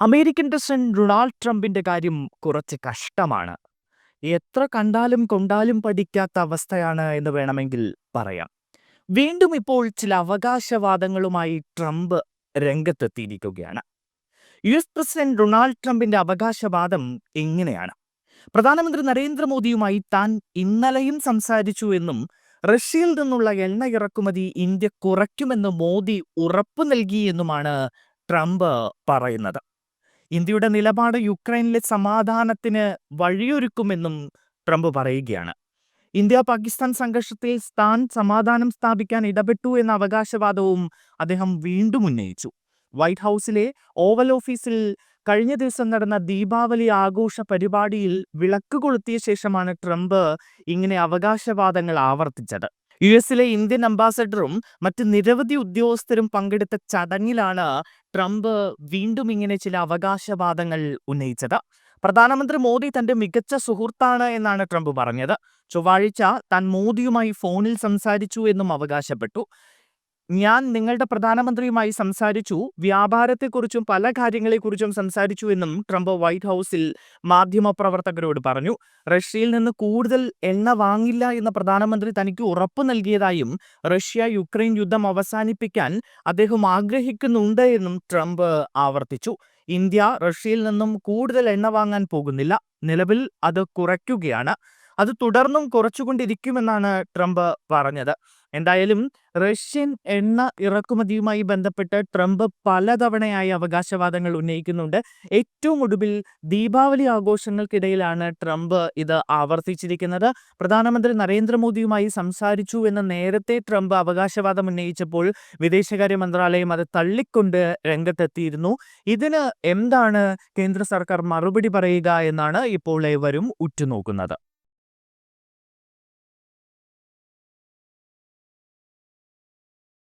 American president Donald ട്രംപിന്റെ കാര്യം കുറച്ച് കഷ്ടമാണ്. എത്ര കണ്ടാലും കൊണ്ടാലും പഠിക്കാത്ത അവസ്ഥയാണ് എന്ന് വേണമെങ്കിൽ പറയാം. വീണ്ടും ഇപ്പോൾ ചില അവകാശവാദങ്ങളുമായി ട്രംപ് രംഗത്തെത്തിയിരിക്കുകയാണ്. യു എസ് പ്രസിഡന്റ് ഡൊണാൾഡ് ട്രംപിന്റെ അവകാശവാദം എങ്ങനെയാണ് പ്രധാനമന്ത്രി നരേന്ദ്രമോദിയുമായി താൻ ഇന്നലെയും സംസാരിച്ചു എന്നും റഷ്യയിൽ നിന്നുള്ള എണ്ണ ഇറക്കുമതി ഇന്ത്യ കുറയ്ക്കുമെന്ന് മോദി ഉറപ്പു നൽകി എന്നുമാണ് ട്രംപ് പറയുന്നത്. ഇന്ത്യയുടെ നിലപാട് യുക്രൈനിലെ സമാധാനത്തിന് വഴിയൊരുക്കുമെന്നും ട്രംപ് പറയുകയാണ്. ഇന്ത്യ പാകിസ്ഥാൻ സംഘർഷത്തിൽ താൻ സമാധാനം സ്ഥാപിക്കാൻ ഇടപെട്ടു എന്ന അവകാശവാദവും അദ്ദേഹം വീണ്ടും ഉന്നയിച്ചു. വൈറ്റ് ഹൗസിലെ ഓവൽ ഓഫീസിൽ കഴിഞ്ഞ ദിവസം നടന്ന ദീപാവലി ആഘോഷ പരിപാടിയിൽ വിളക്ക് കൊളുത്തിയ ശേഷമാണ് ട്രംപ് ഇങ്ങനെ അവകാശവാദങ്ങൾ ആവർത്തിച്ചത്. യു എസിലെ ഇന്ത്യൻ അംബാസഡറും മറ്റ് നിരവധി ഉദ്യോഗസ്ഥരും പങ്കെടുത്ത ചടങ്ങിലാണ് ട്രംപ് വീണ്ടും ഇങ്ങനെ ചില അവകാശവാദങ്ങൾ ഉന്നയിച്ചത്. പ്രധാനമന്ത്രി മോദി തന്റെ മികച്ച സുഹൃത്താണ് എന്നാണ് ട്രംപ് പറഞ്ഞത്. ചൊവ്വാഴ്ച താൻ മോദിയുമായി ഫോണിൽ സംസാരിച്ചു എന്നും അവകാശപ്പെട്ടു. ഞാൻ നിങ്ങളുടെ പ്രധാനമന്ത്രിയുമായി സംസാരിച്ചു വ്യാപാരത്തെക്കുറിച്ചും പല കാര്യങ്ങളെക്കുറിച്ചും സംസാരിച്ചു എന്നും ട്രംപ് വൈറ്റ് ഹൗസിൽ മാധ്യമപ്രവർത്തകരോട് പറഞ്ഞു. റഷ്യയിൽ നിന്ന് കൂടുതൽ എണ്ണ വാങ്ങില്ല എന്ന പ്രധാനമന്ത്രി തനിക്ക് ഉറപ്പു നൽകിയതായും റഷ്യ യുക്രൈൻ യുദ്ധം അവസാനിപ്പിക്കാൻ അദ്ദേഹം ആഗ്രഹിക്കുന്നുണ്ട് എന്നും ട്രംപ് ആവർത്തിച്ചു. ഇന്ത്യ റഷ്യയിൽ നിന്നും കൂടുതൽ എണ്ണ വാങ്ങാൻ പോകുന്നില്ല. നിലവിൽ അത് കുറയ്ക്കുകയാണ്. അത് തുടർന്നും കുറച്ചുകൊണ്ടിരിക്കുമെന്നാണ് ട്രംപ് പറഞ്ഞത്. എന്തായാലും റഷ്യൻ എണ്ണ ഇറക്കുമതിയുമായി ബന്ധപ്പെട്ട് ട്രംപ് പലതവണയായി അവകാശവാദങ്ങൾ ഉന്നയിക്കുന്നുണ്ട്. ഏറ്റവും ഒടുവിൽ ദീപാവലി ആഘോഷങ്ങൾക്കിടയിലാണ് ട്രംപ് ഇത് ആവർത്തിച്ചിരിക്കുന്നത്. പ്രധാനമന്ത്രി നരേന്ദ്രമോദിയുമായി സംസാരിച്ചു എന്ന് നേരത്തെ ട്രംപ് അവകാശവാദം ഉന്നയിച്ചപ്പോൾ വിദേശകാര്യ മന്ത്രാലയം അത് തള്ളിക്കൊണ്ട് രംഗത്തെത്തിയിരുന്നു. ഇതിന് എന്താണ് കേന്ദ്ര സർക്കാർ മറുപടി പറയുക എന്നാണ് ഇപ്പോൾ ഏവരും ഉറ്റുനോക്കുന്നത്.